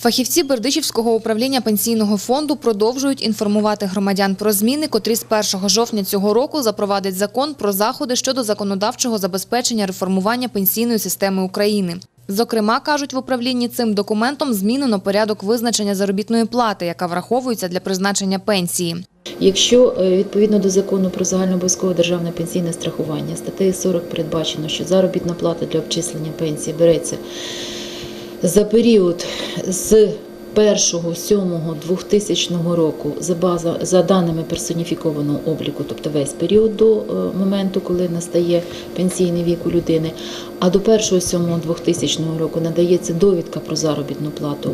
Фахівці Бердичівського управління пенсійного фонду продовжують інформувати громадян про зміни, котрі з 1 жовтня цього року запровадить закон про заходи щодо законодавчого забезпечення реформування пенсійної системи України. Зокрема, кажуть в управлінні цим документом змінено порядок визначення заробітної плати, яка враховується для призначення пенсії. Якщо е, відповідно до закону про загальнообов'язкове державне пенсійне страхування статтею 40 передбачено, що заробітна плата для обчислення пенсії береться за період з 1.7.2000 року за база за даними персоніфікованого обліку, тобто весь період до е, моменту, коли настає пенсійний вік у людини, а до 1.7.2000 року надається довідка про заробітну плату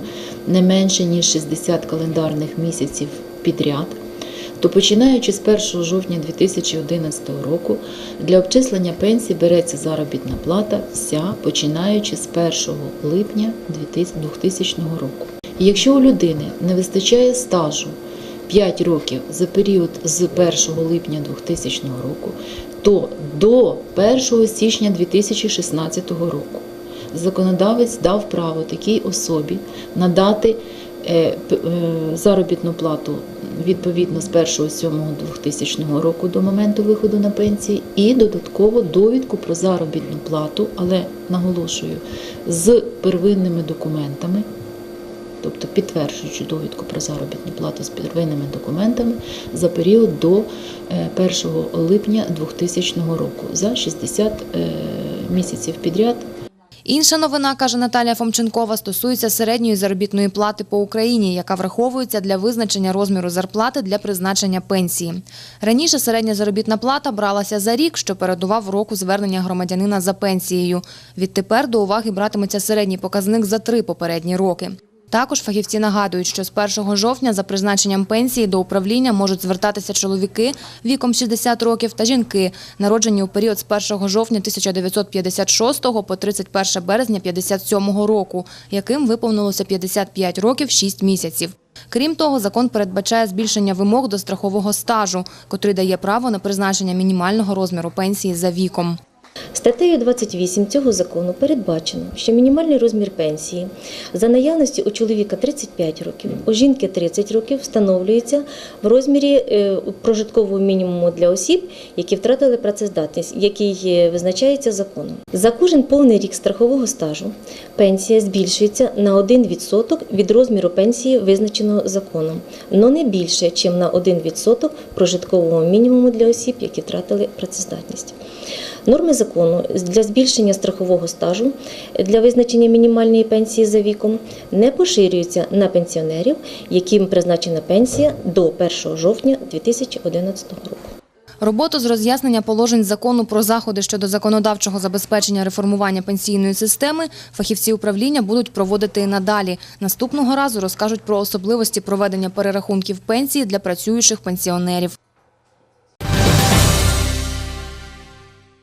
не менше ніж 60 календарних місяців підряд то починаючи з 1 жовтня 2011 року для обчислення пенсії береться заробітна плата вся, починаючи з 1 липня 2000 року. І якщо у людини не вистачає стажу 5 років за період з 1 липня 2000 року, то до 1 січня 2016 року законодавець дав право такій особі надати е, е, заробітну плату відповідно з 1.7.2000 року до моменту виходу на пенсії і додатково довідку про заробітну плату, але наголошую, з первинними документами, тобто підтверджуючи довідку про заробітну плату з первинними документами за період до е, 1 липня 2000 року за 60 е, місяців підряд Інша новина, каже Наталія Фомченкова, стосується середньої заробітної плати по Україні, яка враховується для визначення розміру зарплати для призначення пенсії. Раніше середня заробітна плата бралася за рік, що передував року звернення громадянина за пенсією. Відтепер до уваги братиметься середній показник за три попередні роки. Також фахівці нагадують, що з 1 жовтня за призначенням пенсії до управління можуть звертатися чоловіки віком 60 років та жінки, народжені у період з 1 жовтня 1956 по 31 березня 57 року, яким виповнилося 55 років 6 місяців. Крім того, закон передбачає збільшення вимог до страхового стажу, котрий дає право на призначення мінімального розміру пенсії за віком. Статтею 28 цього закону передбачено, що мінімальний розмір пенсії за наявності у чоловіка 35 років, у жінки 30 років встановлюється в розмірі е, прожиткового мінімуму для осіб, які втратили працездатність, який е, визначається законом. За кожен повний рік страхового стажу пенсія збільшується на 1% від розміру пенсії, визначеного законом, але не більше, ніж на 1% прожиткового мінімуму для осіб, які втратили працездатність. Норми закону для збільшення страхового стажу для визначення мінімальної пенсії за віком не поширюються на пенсіонерів, яким призначена пенсія до 1 жовтня 2011 року. Роботу з роз'яснення положень закону про заходи щодо законодавчого забезпечення реформування пенсійної системи фахівці управління будуть проводити і надалі. Наступного разу розкажуть про особливості проведення перерахунків пенсії для працюючих пенсіонерів.